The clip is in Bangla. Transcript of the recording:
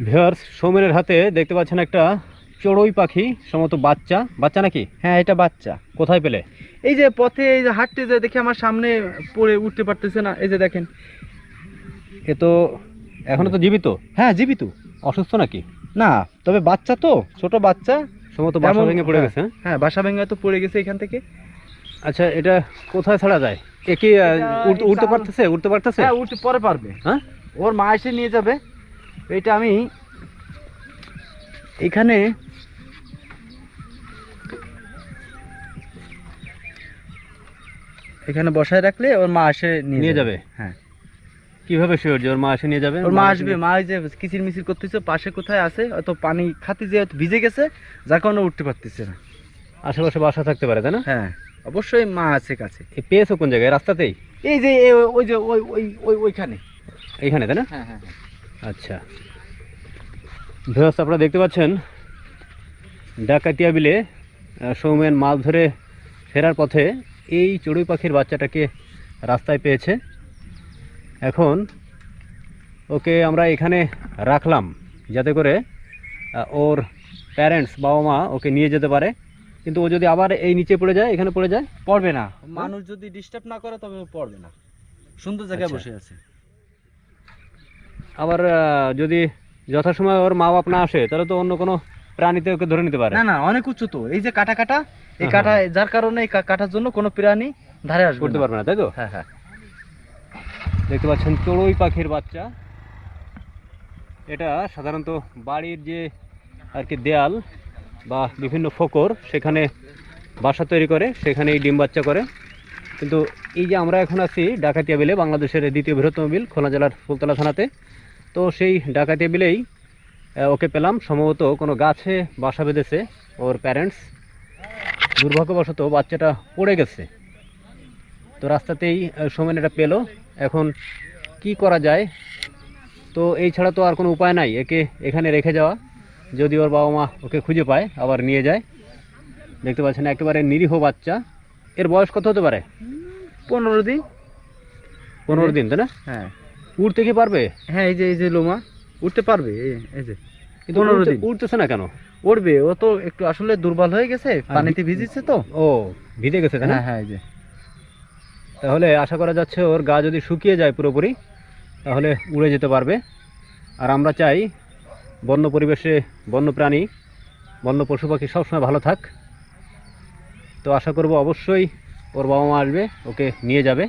ভিউয়ার্স সৌমেনের হাতে দেখতে পাচ্ছেন একটা চড়ুই পাখি সম্ভবত বাচ্চা। বাচ্চা নাকি? হ্যাঁ এটা বাচ্চা। কোথায় পেলে? এই যে পথে এই যে হাঁটতে যে দেখে আমার সামনে পড়ে উঠতে পারতেছে না। এই যে দেখেন। এ তো এখনও তো জীবিত? হ্যাঁ জীবিত। অসুস্থ নাকি? না তবে বাচ্চা তো ছোট বাচ্চা। সম্ভবত বাসা ভেঙে পড়ে হ্যাঁ, গেছে হ্যাঁ? হ্যাঁ বাসা ভেঙে তো পড়ে গেছে এখান থেকে। আচ্ছা এটা কোথায় ছাড়া যায়? এ কি চাল- পারতেছে? উঠতে পারতেছে? হ্যাঁ উঠতে পরে পারবে। হ্যাঁ? ওর মা এসে নিয়ে যাবে। এটা আমি এখানে এখানে বসায় রাখলে ওর মা এসে নিয়ে যাবে? হ্যাঁ। কীভাবে শিওর যে ওর মা এসে নিয়ে যাবে? ওর মা আসবে মা যে কিচির মিচির করতেছে পাশে কোথায় আছে? হয়তো পানি খাতে যে ভিজে গেছে যার কারণে উঠতে পারতেছে না। আশেপাশে বাসা থাকতে পারে তাই না? হ্যাঁ অবশ্যই মা আছে কাছে। পেয়েছ কোন জায়গায়? রাস্তাতেই? এই যে ওই যে ওই ওই ওই ওইখানে। এইখানে তাই না? হ্যাঁ হ্যাঁ। আচ্ছা। ভিউয়ার্স আপনারা দেখতে পাচ্ছেন ডাকাতিয়া বিলে সৌমেন মাছ ধরে ফেরার পথে এই চড়ুই পাখির বাচ্চাটাকে রাস্তায় পেয়েছে। এখন ওকে আমরা এখানে রাখলাম যাতে করে ওর প্যারেন্টস বাবা মা ওকে নিয়ে যেতে পারে। কিন্তু ও যদি আবার এই নিচে পড়ে যায় এখানে পড়ে যায় পড়বে না। মানুষ যদি ডিস্টার্ব না করে তবে ও পড়বে না। সুন্দর জায়গায় আচ্ছা। বসে আছে। আবার যদি যথাসময় ওর মা বাপ না আসে তাহলে তো অন্য কোনো প্রাণীতে ওকে ধরে নিতে পারে। না না অনেক উঁচু তো। এই যে কাটা কাটা এই হ্যাঁ, কাটা যার কারণে এই কাটার জন্য কোনো প্রাণী ধারে আসবে করতে পারবে না তাই তো? হ্যাঁ হ্যাঁ। দেখতে পাচ্ছেন চড়ুই পাখির বাচ্চা। এটা সাধারণত বাড়ির যে আর কি দেয়াল বা বিভিন্ন ফোকর সেখানে বাসা তৈরি করে সেখানে এই ডিম বাচ্চা করে। কিন্তু এই যে আমরা এখন আছি ডাকাতিয়া বিলে বাংলাদেশের দ্বিতীয় বৃহত্তম বিল খুলনা জেলার ফুলতলা থানাতে। তো সেই ডাকাতি বিলেই ওকে পেলাম। সম্ভবত কোনো গাছে বাসা বেঁধেছে ওর প্যারেন্টস দুর্ভাগ্যবশত বাচ্চাটা পড়ে গেছে। তো রাস্তাতেই সোমেন এটা পেল। এখন কি করা যায়? তো এই ছাড়া তো আর কোনো উপায় নাই। একে এখানে রেখে যাওয়া। যদি ওর বাবা মা ওকে খুঁজে পায় আবার নিয়ে যায়। দেখতে পাচ্ছেন একেবারে নিরীহ বাচ্চা। এর বয়স কত হতে পারে? পনেরো দিন। পনেরো দিন তাই না? হ্যাঁ। উঠতে কি পারবে? হ্যাঁ এই যে এই যে লোমা উঠতে পারবে এই- যে। কিন্তু পনেরো দিন। উঠতেছে না কেন? উঠবে ও তো একটু আসলে দুর্বল হয়ে গেছে পানিতে ভিজিছে তো। ও ভিজে গেছে হ্যাঁ হ্যাঁ এই যে। তাহলে আশা করা যাচ্ছে ওর গা যদি শুকিয়ে যায় পুরোপুরি তাহলে উড়ে যেতে পারবে। আর আমরা চাই বন্য পরিবেশে বন্য প্রাণী বন্য পশু পাখি সবসময় ভালো থাক। তো আশা করব অবশ্যই ওর বাবা মা আসবে ওকে নিয়ে যাবে।